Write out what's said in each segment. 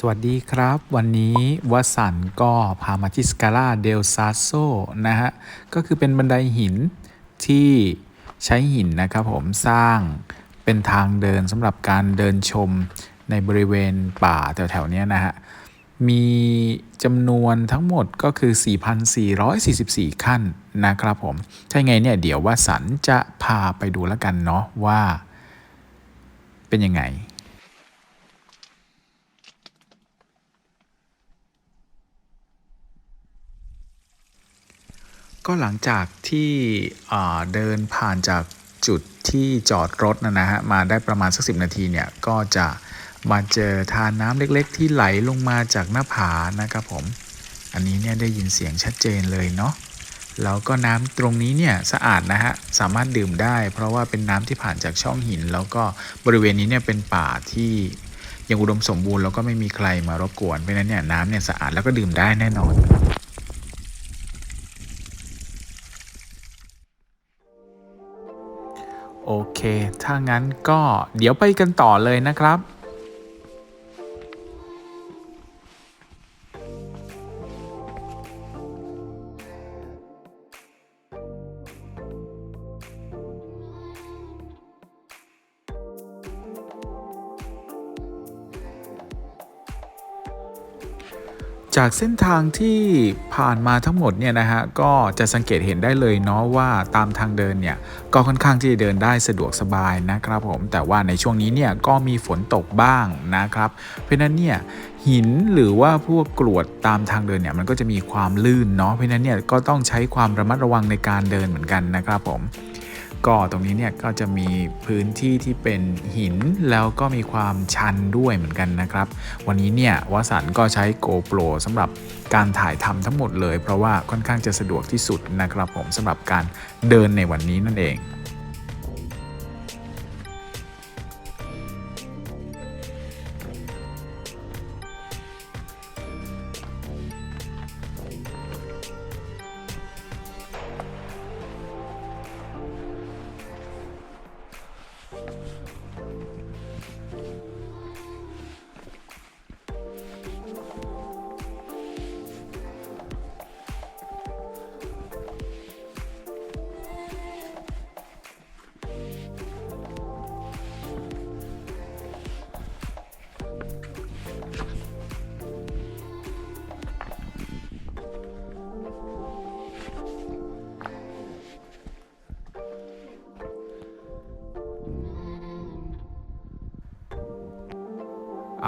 สวัสดีครับ วันนี้วสันก็พามาที่สกาล่าเดลซาโซนะฮะ ก็คือเป็นบันไดหินที่ใช้หินนะครับผมสร้างเป็นทางเดินสำหรับการเดินชมในบริเวณป่าแถวๆเนี้ยนะฮะ มีจำนวนทั้งหมดก็คือ 4,444 ขั้นนะครับผม ถ้าไงเนี่ยเดี๋ยววสันจะพาไปดูแล้วกันเนาะว่าเป็นยังไง ก็หลังจากที่เดินผ่านจากจุดที่จอดรถนะนะฮะมาได้ประมาณสักสินาทีเนี่ยก็จะมาเจอทานน้ำเล็กๆ ที่ไหลลงมาจากหน้าผานะครับผม อันนี้เนี่ยได้ยินเสียงชัดเจนเลยเนาะแล้วก็น้ำตรงนี้เนี่ยสะอาดนะฮะสามารถดื่มได้ เพราะว่าเป็นน้ำที่ผ่านจากช่องหิน แล้วก็บริเวณนี้เนี่ยเป็นป่าที่ยังอุดมสมบูรณ์แล้วก็ไม่มีใครมารบกวนเพราะฉะนั้นเนี่ยน้ำเนี่ยสะอาดแล้วก็ดื่มได้แน่นอน โอเค ถ้างั้นก็เดี๋ยวไปกันต่อเลยนะครับ จากเส้นทางที่ผ่านมาทั้งหมดเนี่ยนะฮะก็จะสังเกตเห็นได้เลยเนาะว่าตามทางเดินเนี่ยก็ค่อนข้างที่จะเดินได้สะดวกสบายนะครับผมแต่ว่าในช่วงนี้เนี่ยก็มีฝนตกบ้างนะครับ เพราะนั้นเนี่ยหินหรือว่าพวกกรวดตามทางเดินเนี่ยมันก็จะมีความลื่นเนาะเพราะนั้นเนี่ยก็ต้องใช้ความระมัดระวังในการเดินเหมือนกันนะครับผม ก็ตรงนี้เนี่ยก็จะมีพื้นที่ที่เป็นหินแล้วก็มีความชันด้วยเหมือนกันนะครับ วันนี้เนี่ยวสันก็ใช้ GoPro สำหรับการถ่ายทำทั้งหมดเลย เพราะว่าค่อนข้างจะสะดวกที่สุดนะครับผมสำหรับการเดินในวันนี้นั่นเอง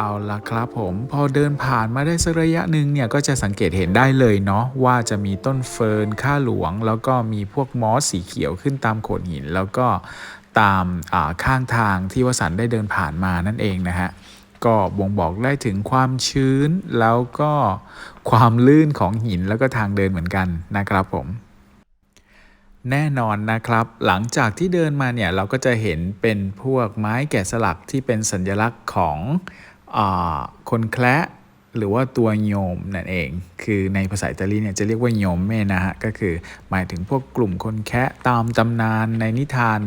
เอาละครับผมพอเดินผ่านมาได้สักระยะหนึ่งเนี่ยก็จะสังเกตเห็นได้เลยเนาะว่าจะมีต้นเฟิร์นข้าหลวง แล้วก็มีพวกมอสสีเขียวขึ้นตามโขดหิน แล้วก็ตามาข้างทางที่วสันได้เดินผ่านมานั่นเองนะฮะก็บ่งบอกได้ถึงความชื้นแล้วก็ความลื่นของหินแล้วก็ทางเดินเหมือนกันนะครับผม แน่นอนนะครับ หลังจากที่เดินมาเนี่ยเราก็จะเห็นเป็นพวกไม้แกะสลักที่เป็นสัญลักษณ์ของ คนแคระหรือว่าตัวโยมนั่นเอง คือในภาษาอิตาลีเนี่ยจะเรียกว่าโยมเมนะฮะ ก็คือหมายถึงพวกกลุ่มคนแคะตามตำนานในนิทาน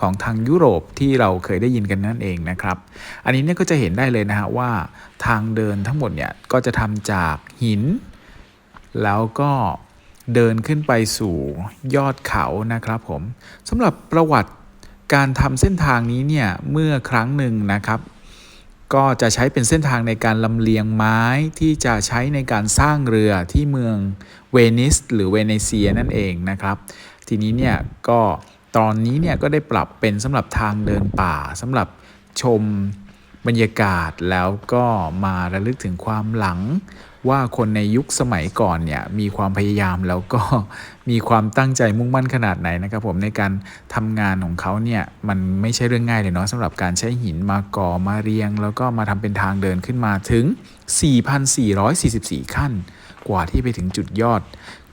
ของทางยุโรปที่เราเคยได้ยินกันนั่นเองนะครับ อันนี้เนี่ยก็จะเห็นได้เลยนะฮะว่าทางเดินทั้งหมดเนี่ยก็จะทำจากหิน แล้วก็เดินขึ้นไปสู่ยอดเขานะครับผมสำหรับประวัติการทำเส้นทางนี้เนี่ยเมื่อครั้งหนึ่งนะครับ ก็จะใช้เป็นเส้นทางในการลำเลียงไม้ที่จะใช้ในการสร้างเรือที่เมืองเวนิสหรือเวเนเซียนั่นเองนะครับ ทีนี้เนี่ยก็ตอนนี้เนี่ยก็ได้ปรับเป็นสำหรับทางเดินป่าสำหรับชมบรรยากาศแล้วก็มาระลึกถึงความหลัง ว่าคนในยุคสมัยก่อนเนี่ยมีความพยายามแล้วก็มีความตั้งใจมุ่งมั่นขนาดไหนนะครับผมในการทำงานของเขาเนี่ยมันไม่ใช่เรื่องง่ายเลยเนาะสำหรับการใช้หินมาก่อมาเรียง แล้วก็มาทำเป็นทางเดินขึ้นมาถึง 4,444 ขั้น กว่าที่ไปถึงจุดยอด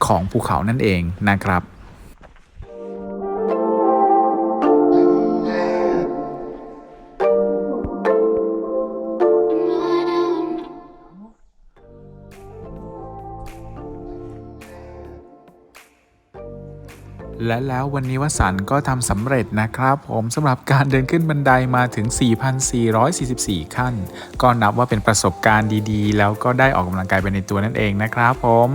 ของภูเขานั่นเองนะครับ และแล้ววันนี้วสันก็ทำสำเร็จนะครับผมสำหรับการเดินขึ้นบันไดมาถึง 4,444 ขั้น ก็นับว่าเป็นประสบการณ์ดีๆ แล้วก็ได้ออกกำลังกายไปในตัวนั่นเองนะครับผม